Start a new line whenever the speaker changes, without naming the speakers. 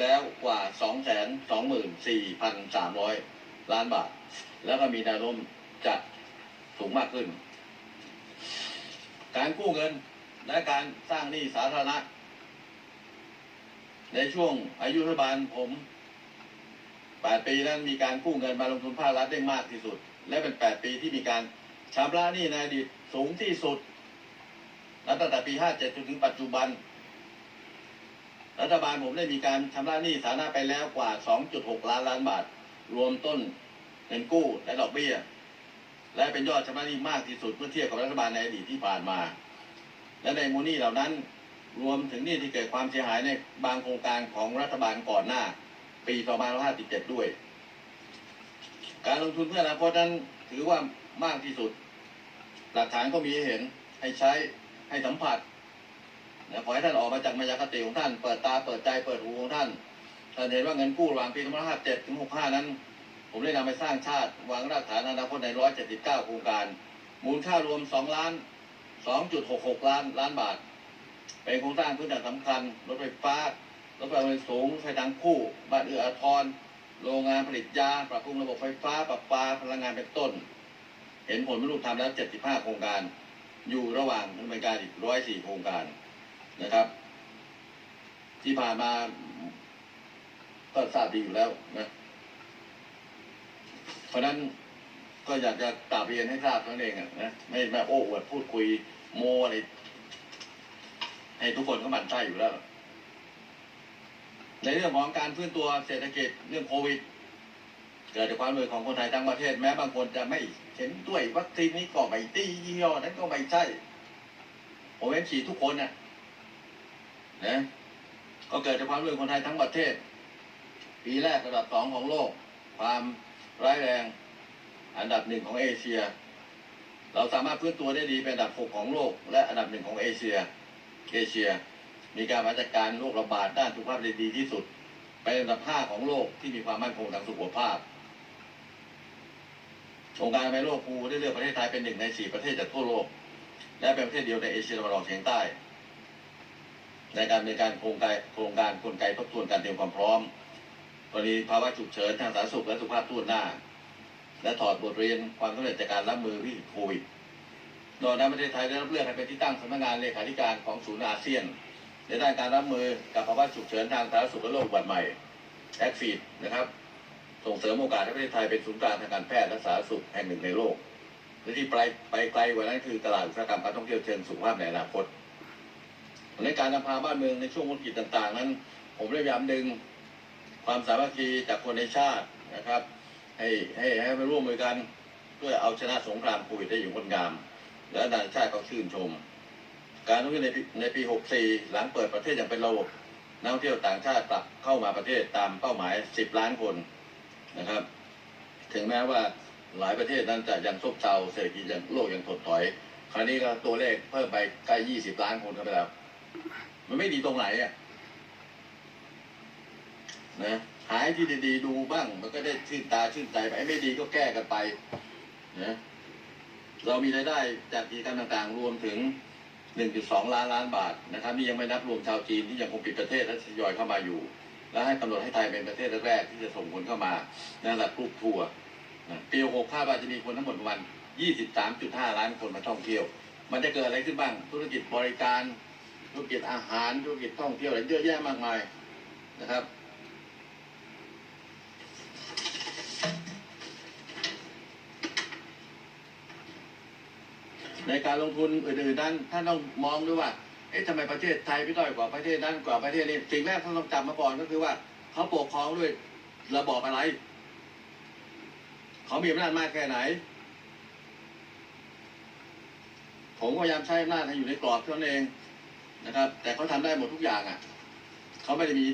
แล้วกว่า 2 2 4 3 0 0 ล้านบาท แล้วก็มีแนวโน้มจะสูงมากขึ้น การกู้เงินและการสร้างหนี้สาธารณะ ในช่วงอายุรัฐบาลผม 8 ปีนั้นมีการกู้เงินมาลงทุนภาครัฐได้มากที่สุด และเป็น 8 ปีที่มีการชำระหนี้ในอดีตสูงที่สุดนับตั้งแต่ปี 57จนถึงปัจจุบัน รัฐบาลผมได้มีการชำระหนี้สาธารณะไปแล้วกว่า 2.6 ล้านล้านบาท รวมต้นเงินกู้และดอกเบี้ย และเป็นยอดชำระหนี้มากที่สุดเมื่อเทียบกับรัฐบาลในอดีตที่ผ่านมา และในมูลหนี้เหล่านั้นรวมถึงหนี้ที่เกิดความเสียหายในบางโครงการของรัฐบาลก่อนหน้า ปี2557 ด้วย การลงทุนเพื่ออนาคตนั้นถือว่ามากที่สุด หลักฐานก็มีให้เห็นให้ใช้ให้สัมผัส ขอให้ท่านออกมาจากมายาคติของท่าน เปิดตาเปิดใจเปิดหูของท่านท่านเห็นว่าเงินกู้ระหว่างปี2557ถึง65 นั้น ผมได้นำไปสร้างชาติ วางรากฐานอนาคตใน 179 โครงการ มูลค่ารวม 2 ล้าน 2.66 ล้านล้านบาท เป็นโครงสร้างพื้นฐานสำคัญ รถไฟฟ้ารถไฟความเร็วสูงไฟทางคู่ บ้านเอื้ออาทร โรงงานผลิตยา ปรับปรุงระบบไฟฟ้าประปาพลังงานเป็นต้น เห็นผลบรรลุธรรมแล้ว 75 โครงการ อยู่ระหว่างดำเนินการอีก 104 โครงการ นะครับ ที่ผ่านมาก็ทราบดีอยู่แล้วนะเพราะนั้นก็อยากจะกราบเรียนให้ทราบเท่านั้นเองอะนะไม่ไม่โอ้อวดพูดคุยโมอะไรให้ทุกคนก็หมั่นไส้อยู่แล้ว ในเรื่องของการฟื้นตัวเศรษฐกิจเรื่องโควิดเกิดจากความรวมมือของคนไทยทั้งประเทศแม้บางคนจะไม่เห็นด้วยวัคซีนนี้ก็ไม่ตียี่ห้อนั้นก็ไม่ใช่ผมเห็นฉีดทุกคนนะ นะก็เกิดจากความร่วมมือคนไทยทั้งประเทศ ปีแรกระดับสองของโลก ความร้ายแรงอันดับหนึ่งของเอเชีย เราสามารถพื้นตัวได้ดีเป็นอันดับหกของโลก และอันดับหนึ่งของเอเชีย เอเชีย มีการบริหาจัดการโรคระบาดด้านสุขภาพได้ดีที่สุด เป็นอันดับห้าของโลกที่มีความมั่นคงทางสุขภาพองค์การอนามัยโลกภูได้เลือกประเทศไทยเป็นหนึ่งในสี่ประเทศจากทั่วโลก และเป็นประเทศเดียวในเอเชียตะวันออกเฉียงใต้ ในการดำเนินการโครงการโครงการกลไกทบทวนการเตรียมความพร้อมกรณีภาวะฉุกเฉินทางสาธารณสุขและสุขภาพทั่วหน้า และถอดบทเรียนความสำเร็จจากการรับมือวิกฤตโควิดโดยในประเทศไทยได้รับเลือกให้เป็นที่ตั้งสำนักงานเลขาธิการของศูนย์อาเซียน ในด้านการรับมือกับภาวะฉุกเฉินทางสาธารณสุขและโรคอุบัติใหม่แท็กฟีดนะครับส่งเสริมโอกาสให้ประเทศไทยเป็นศูนย์กลางทางการแพทย์และสาธารณสุขแห่งหนึ่งในโลกและที่ไปไปไกลกว่านั้นคือตลาดอุตสาหกรรมการท่องเที่ยวเชิงสุขภาพในอนาคต ในการนำพาบ้านเมืองในช่วงวิกฤตต่าง ๆ นั้น ผมได้พยายามดึงความสามัคคีจากคนในชาตินะครับ ให้ให้ให้มาร่วมมือกันเพื่อเอาชนะสงครามโควิดได้อย่างงดงาม และนานาชาติก็ชื่นชม การท่องเที่ยวในในปี 64 หลังเปิดประเทศอย่างเป็นระบบนักท่องเที่ยวต่างชาติกลับเข้ามาประเทศตามเป้าหมาย 10 ล้านคนนะครับ ถึงแม้ว่าหลายประเทศนั้นจะยังซบเซาเศรษฐกิจยังโลกยังถดถอย คราวนี้ก็ตัวเลขเพิ่มไปใกล้ 20 ล้านคนเข้าไปแล้ว มันไม่ดีตรงไหนอะนะหายที่ดีๆดูบ้าง มันก็ได้ชื่นตาชื่นใจไปไม่ดีก็แก้กันไปนะเรามีรายได้จากกิจกรรมต่างๆ รวมถึง 1.2 ล้านล้านบาทนะครับนี่ยังไม่นับรวมชาวจีนที่ยังคงปิดประเทศและทยอยเข้ามาอยู่ และให้กำหนดให้ไทยเป็นประเทศแรกที่จะส่งคนเข้ามาในระดับกรุ๊ปทัวร์นะปี6คาดว่าจะมีคนทั้งหมดประมาณ23.5 ล้านคนมาท่องเที่ยว มันจะเกิดอะไรขึ้นบ้าง ธุรกิจบริการ ธุรกิจอาหารธุรกิจท่องเที่ยวอะไรเยอะแยะมากมายนะครับ ในการลงทุนอื่นๆนั้นท่านต้องมองด้วยว่าเอ๊ะทำไมประเทศไทยไม่ด้อยกว่าประเทศนั้นกว่าประเทศนี้สิ่งแรกท่านต้องจำมาก่อนก็คือว่าเขาปกครองด้วยระบอบอะไร เขามีอำนาจมากแค่ไหน ผมพยายามใช้อำนาจให้อยู่ในกรอบเท่านั้นเอง นะครับ แต่เขาทำได้หมดทุกอย่างอะเขาไม่ได้มี